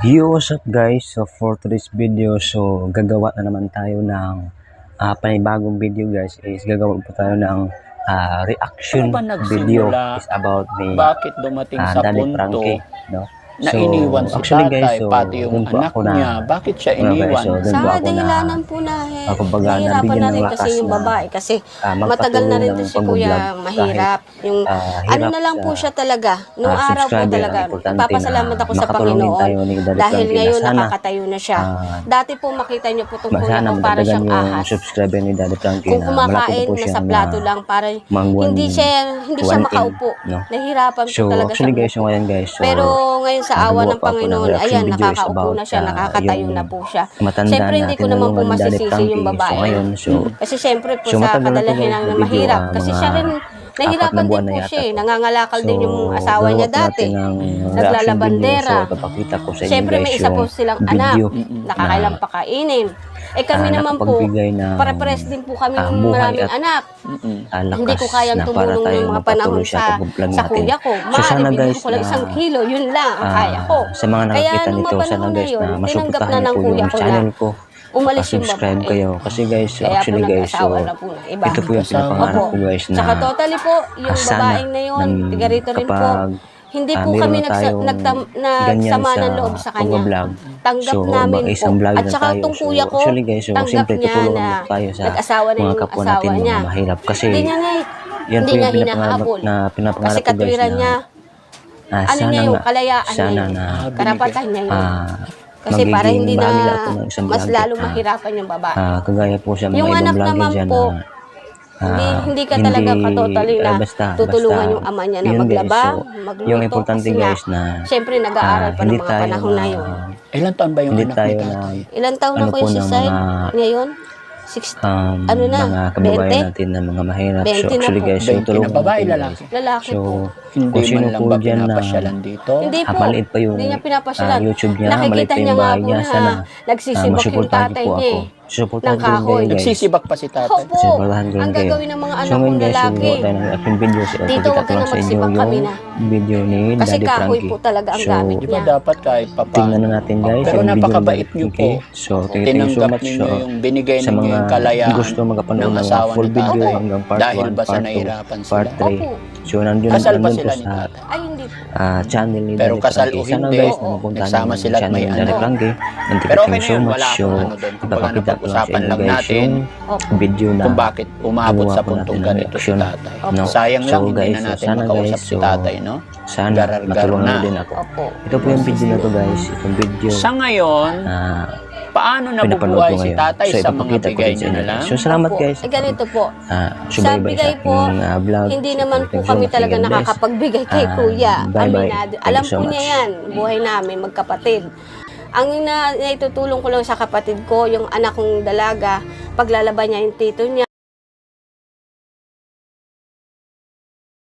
Yo, what's up guys? So for today's video, so gagawa na naman tayo ng ah, panibagong video guys. Is gagawa po tayo ng ah, reaction Ano video is about the Bakit dumating ah, sa punto Frankie. No? Na iniwan si actually, tatay, guys, so, pati yung anak na- niya? Bakit siya Ano, guys, iniwan? so, Sa dahilanan po na eh, ako baga nahihirapan nabigyan na ng rin lakas kasi yung babae kasi ah, matagal na rin si kuya mahirap. Yung ah, ano hirap na lang po siya talaga. Noong ah, araw po talaga. Papasalamat ako sa Panginoon dahil ngayon sana, nakakatayo na siya. ah, Dati po makita niyo po itong kuya ko para siyang ahas. subscriber ni Daddy Frankie Kung kumakain, nasa plato lang para hindi siya hindi siya 1M, makaupo. no? Nahihirapan po So talaga actually siya. guys, yung ngayon guys, so Pero ngayon sa awa ng Panginoon, ayan, nakakaupo na siya, nakakatayo na po siya. Siyempre, hindi ko naman po masisisi yung babae. So so Kasi siyempre po So, sa matagal na mahirap. ah, Kasi siya rin, nahirapan na din na po siya eh. Nangangalakal din yung So, asawa niya dati. Naglalabandera. So, Siyempre, may isa po silang anak. Nakakailang pakainin. Eh kami ah, naman po, ng, pare-pares din po kami ah, ng maraming at anak. Ah, Hindi ko kayang tumulong yung mga panahon sa sa, kuya ko. So, Maaari, sana bigyan guys ko lang na, isang kilo, yun lang ang ah, kaya ko. Sa mga Kaya nakakita nung nito, sana guys yun, na tinanggap masuportahan na niyo ng po kuya yung ko channel na ko. umalis yung subscribe babae. kayo. Kasi guys, Kaya actually po guys, so, nag-asawa na po ng iba. ito po yung pinapangarap ko guys na Tsaka totally po, yung ah, babaeng na yun, tiga rito rin po. Hindi ah, po meron kami na nagsa, nagtam, nagsama sa ng loob sa kanya. Tanggap So, namin mag-isang po. vlog At na saka itong kuya ko, actually guys, so, tanggap niya tutulungan na tayo sa nag-asawa na mga yung kapwa asawa natin na niya. mahirap. Kasi Hindi niya na, yan hindi po niya yung pinapangarap hinahabol. na pinapangarap Kasi ko guys katwiran na niya, ah, ano sana niya yung nga, kalayaan niya sana yun. na Karapatan niya yun. ah, Kasi para magiging hindi na lahat ng isang mas vlog lalo ah, mahirapan yung babae. Ah, kagaya po sa mga Yung ibang anak vlogger naman dyan po, na Hindi, ah, hindi ka talaga katotally na ah, basta, tutulungan basta, yung ama niya na yun, guys. maglaba, So, magluto. yung importante kasi guys na Siyempre, nag-aaral ah, pa ng mga tayo panahon na na- yun. Ilan taon ba yung hindi anak tayo ni tatay? Ilan taon ano na po po yung ng side mga- ngayon? Six, um, Ano na, mga kababayan 20? natin na mga mahirap. So 20 na actually po. guys, so 20 na babae, lalaki. lalaki So, po. Hindi kung sino man lang po ba dyan na pinapasyalan dito? Hindi ah, po. maliit pa yung Hindi niya pinapasyalan. ah, YouTube niya, maliit Nakikita pa niya yung nga bahay po niya. na Sana nagsisibak yung tatay niya ako. Suportahan ng ko rin kahoy. kayo guys. Nagsisibak pa si tatay. Opo. Suportahan ko rin Ang kayo. gagawin ng mga So anak ngayon kong guys, lalaki. subukan tayo ng ating video. So, Dito, huwag ka na sa inyo magsibak kami yung na. video ni Kasi Daddy kahoy Frankie. po talaga ang So, gamit Di ba niya. dapat kahit pa tingnan na natin guys. Pero yung video ni napakabait Daddy niyo po. Frankie. So, thank you so Tinanggap much. ninyo So, yung binigay sa ninyo mga yung kalayaan gusto magkapanood ng ng asawa full ni video tatay. hanggang part Dahil 1, ba sa part 2, nahirapan part sila? 3. Opo. So, nandun, Kasal nandun sila po sa? Ay, hindi po. ah, channel ni Pero Daddy kasal o Sana hindi, guys, oo. napunta nagsama ng sila at channel may ni Daddy ano. Frankie. And thank Pero you okay na so yun, much. wala So, akong ano doon. Kumbaga ipapakita ko lang sa napag-usapan inyo lang guys natin yung video na kung bakit umabot sa puntong ganito si tatay. No? Sayang So, lang, hindi na natin sana makausap guys, si tatay, no? Sana matulungan na. din ako. Opo. Ito po yung video na to guys. Itong video Sa ngayon, na paano nabubuhay si ngayon. tatay So, sa mga bigay inyo. na lang? So, salamat guys. Eh, ganito po. Ah, Sa bigay po, ah, vlog. Hindi So, naman po kami talaga nakakapagbigay kay Ah, kuya. Aminado. Thank Alam po niya yan. Buhay namin, magkapatid. Ang na, naitutulong ko lang sa kapatid ko, yung anak kong dalaga, paglalaban niya yung tito niya.